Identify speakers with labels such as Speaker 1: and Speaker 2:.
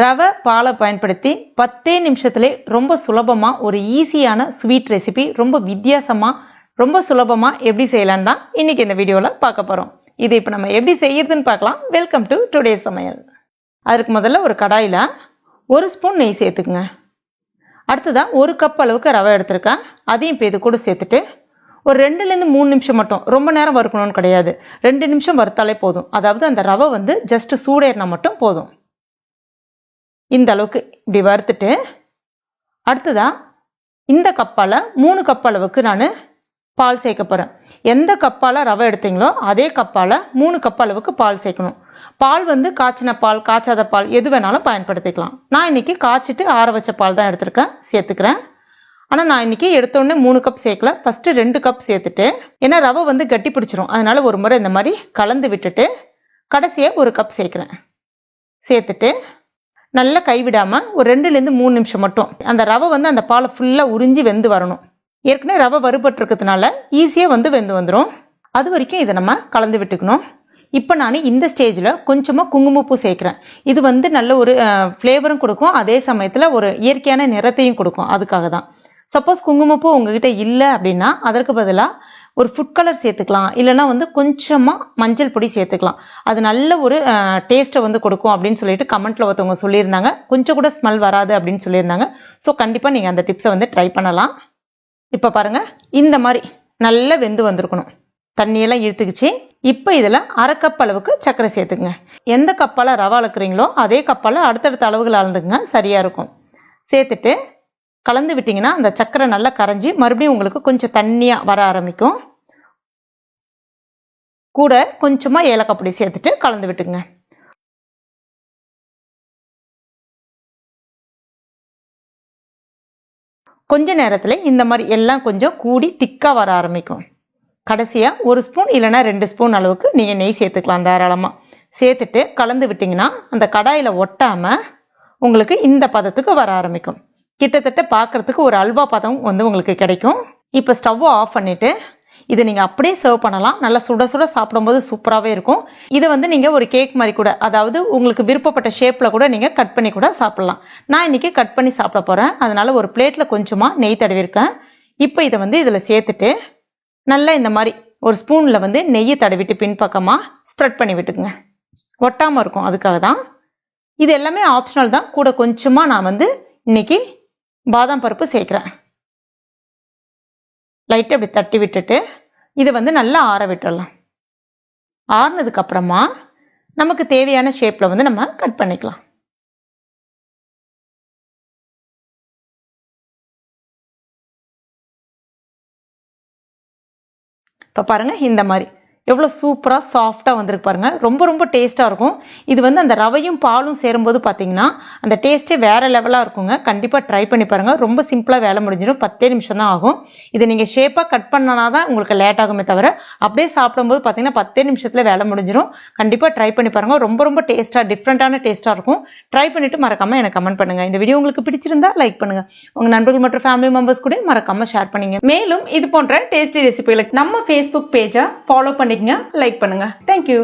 Speaker 1: ரவை பாலை பயன்படுத்தி பத்தே நிமிஷத்துல ரொம்ப சுலபமாக ஒரு ஈஸியான ஸ்வீட் ரெசிபி ரொம்ப வித்தியாசமாக ரொம்ப சுலபமாக எப்படி செய்யலான்னு தான் இன்றைக்கி இந்த வீடியோவில் பார்க்க போகிறோம் இது இப்போ நம்ம எப்படி செய்யறதுன்னு பார்க்கலாம். வெல்கம் டு டுடே சமையல். அதுக்கு முதல்ல ஒரு கடாயில் ஒரு ஸ்பூன் நெய் சேர்த்துக்குங்க. அடுத்ததாக ஒரு கப் அளவுக்கு ரவை எடுத்திருக்கேன். அதையும் இப்போ இது கூட சேர்த்துட்டு ஒரு ரெண்டுலேருந்து மூணு நிமிஷம் மட்டும் ரொம்ப நேரம் வறுக்கணும்னு கிடையாது. ரெண்டு நிமிஷம் வறுத்தாலே போதும். அதாவது அந்த ரவை வந்து ஜஸ்ட்டு சூடேறினா மட்டும் போதும். இந்த அளவுக்கு இப்படி வறுத்துட்டு அடுத்ததா இந்த கப்பால் மூணு கப் அளவுக்கு நான் பால் சேர்க்க போகிறேன் எந்த கப்பால் ரவை எடுத்தீங்களோ அதே கப்பால் மூணு கப் அளவுக்கு பால் சேர்க்கணும். பால் வந்து காய்ச்சின பால் காய்ச்சாத பால் எது வேணாலும் பயன்படுத்திக்கலாம். நான் இன்னைக்கு காய்ச்சிட்டு ஆற வச்ச பால் தான் எடுத்திருக்கேன் சேர்த்துக்கிறேன். ஆனால் நான் இன்னைக்கு எடுத்தோடனே மூணு கப் சேர்க்கல. ஃபஸ்ட்டு ரெண்டு கப் சேர்த்துட்டு ஏன்னா ரவை வந்து கட்டி பிடிச்சிரும். அதனால ஒரு முறை இந்த மாதிரி கலந்து விட்டுட்டு கடைசியாக ஒரு கப் சேர்க்குறேன். சேர்த்துட்டு நல்லா கைவிடாமல் ஒரு ரெண்டுலேருந்து மூணு நிமிஷம் மட்டும். அந்த ரவை வந்து அந்த பாலை ஃபுல்லாக உறிஞ்சி வெந்து வரணும். ஏற்கனவே ரவை வறுபட்டுருக்கிறதுனால ஈஸியாக வந்து வெந்து வந்துடும் அது வரைக்கும் இதை நம்ம கலந்து விட்டுக்கணும். இப்போ நான் இந்த ஸ்டேஜில் கொஞ்சமாக குங்குமப்பூ சேர்க்குறேன். இது வந்து நல்ல ஒரு ஃப்ளேவரும் கொடுக்கும். அதே சமயத்தில் ஒரு இயற்கையான நிறத்தையும் கொடுக்கும். அதுக்காக தான் சப்போஸ் குங்குமப்பூ உங்ககிட்ட இல்லை அப்படின்னா அதற்கு பதிலாக ஒரு ஃபுட் கலர் சேர்த்துக்கலாம். இல்லைன்னா வந்து கொஞ்சமாக மஞ்சள் பொடி சேர்த்துக்கலாம். அது நல்ல ஒரு டேஸ்ட்டை வந்து கொடுக்கும் அப்படின்னு சொல்லிட்டு கமெண்ட்டில் ஒருத்தவங்க சொல்லியிருந்தாங்க. கொஞ்சம் கூட ஸ்மெல் வராது அப்படின்னு சொல்லியிருந்தாங்க. ஸோ கண்டிப்பாக நீங்கள் அந்த டிப்ஸை வந்து ட்ரை பண்ணலாம். இப்போ பாருங்கள் இந்த மாதிரி நல்லா வெந்து வந்திருக்கணும். தண்ணியெல்லாம் இழுத்துக்குச்சு. இப்போ இதில் அரை கப் அளவுக்கு சர்க்கரை சேர்த்துக்குங்க. எந்த கப்பால் ரவா அளக்குறீங்களோ அதே கப்பால் அடுத்தடுத்த அளவுகள் அளந்துக்குங்க. சரியாக இருக்கும். சேர்த்துட்டு கலந்து விட்டிங்கன்னா அந்த சர்க்கரை நல்லா கரைஞ்சி மறுபடியும் உங்களுக்கு கொஞ்சம் தண்ணியாக வர ஆரம்பிக்கும். கூட கொஞ்சமாக ஏலக்காய் பொடி சேர்த்துட்டு கலந்து விட்டுங்க. கொஞ்ச நேரத்தில் இந்த மாதிரி எல்லாம் கொஞ்சம் கூடி திக்காக வர ஆரம்பிக்கும். கடைசியாக ஒரு ஸ்பூன் இல்லைன்னா ரெண்டு ஸ்பூன் அளவுக்கு நீங்கள் நெய் சேர்த்துக்கலாம் தாராளமாக சேர்த்துட்டு கலந்து விட்டிங்கன்னா அந்த கடாயில் ஒட்டாமல் உங்களுக்கு இந்த பதத்துக்கு வர ஆரம்பிக்கும். கிட்டத்தட்ட பார்க்குறதுக்கு ஒரு அல்வா பதம் வந்து உங்களுக்கு கிடைக்கும். இப்போ ஸ்டவ்வை ஆஃப் பண்ணிவிட்டு இதை நீங்கள் அப்படியே சர்வ் பண்ணலாம். நல்லா சுட சுட சாப்பிடும்போது சூப்பராகவே இருக்கும். இதை வந்து நீங்கள் ஒரு கேக் மாதிரி கூட அதாவது உங்களுக்கு விருப்பப்பட்ட ஷேப்பில் கூட நீங்கள் கட் பண்ணி கூட சாப்பிட்லாம். நான் இன்றைக்கி கட் பண்ணி சாப்பிட போகிறேன் அதனால் ஒரு பிளேட்டில் கொஞ்சமாக நெய் தடவிருக்கேன். இப்போ இதை வந்து இதில் சேர்த்துட்டு நல்லா இந்த மாதிரி ஒரு ஸ்பூனில் வந்து நெய்யை தடவிட்டு பின்பக்கமாக ஸ்ப்ரெட் பண்ணி விட்டுக்குங்க. ஒட்டாமல் இருக்கும். அதுக்காக தான் இது எல்லாமே ஆப்ஷனல் தான். கூட கொஞ்சமாக நான் வந்து இன்னைக்கு பாதாம் பருப்பு சேர்க்குறேன். லைட்டாக அப்படி தட்டி விட்டுட்டு இதை வந்து நல்லா ஆற விட்டுடலாம் ஆறுனதுக்கு அப்புறமா நமக்கு தேவையான ஷேப்பில் வந்து நம்ம கட் பண்ணிக்கலாம். இப்போ பாருங்கள் இந்த மாதிரி. எவ்வளோ சூப்பராக சாஃப்டாக வந்திருக்கு பாருங்க. ரொம்ப ரொம்ப டேஸ்ட்டாக இருக்கும். இது வந்து அந்த ரவையும் பாலும் சேரும்போது பார்த்தீங்கன்னா அந்த டேஸ்ட்டே வேறு லெவலாக இருக்குங்க. கண்டிப்பாக ட்ரை பண்ணி பாருங்கள் ரொம்ப சிம்பிளாக வேலை முடிஞ்சிடும். பத்தே நிமிஷம் தான் ஆகும். இதை நீங்கள் ஷேப்பாக கட் பண்ணனா தான் உங்களுக்கு லேட் ஆகுமே தவிர அப்படியே சாப்பிடும்போது பார்த்தீங்கன்னா பத்தே நிமிஷத்தில் வேலை முடிஞ்சிடும். கண்டிப்பாக ட்ரை பண்ணி பாருங்கள் ரொம்ப ரொம்ப டேஸ்ட்டாக டிஃப்ரெண்ட்டான டேஸ்ட்டாக இருக்கும். ட்ரை பண்ணிவிட்டு மறக்காமல் எனக்கு கமெண்ட் பண்ணுங்கள் இந்த வீடியோ உங்களுக்கு பிடிச்சிருந்தா லைக் பண்ணுங்கள் உங்கள் நண்பர்கள் மற்றும் ஃபேமிலி மெம்பர்ஸ் கூட மறக்காமல் ஷேர் பண்ணுங்க. மேலும் இது போன்ற டேஸ்டி ரெசிபிகளுக்கு நம்ம ஃபேஸ்புக் பேஜை ஃபாலோ பண்ணி பண்ணிக்கங்க லைக் பண்ணுங்கள் தேங்க்யூ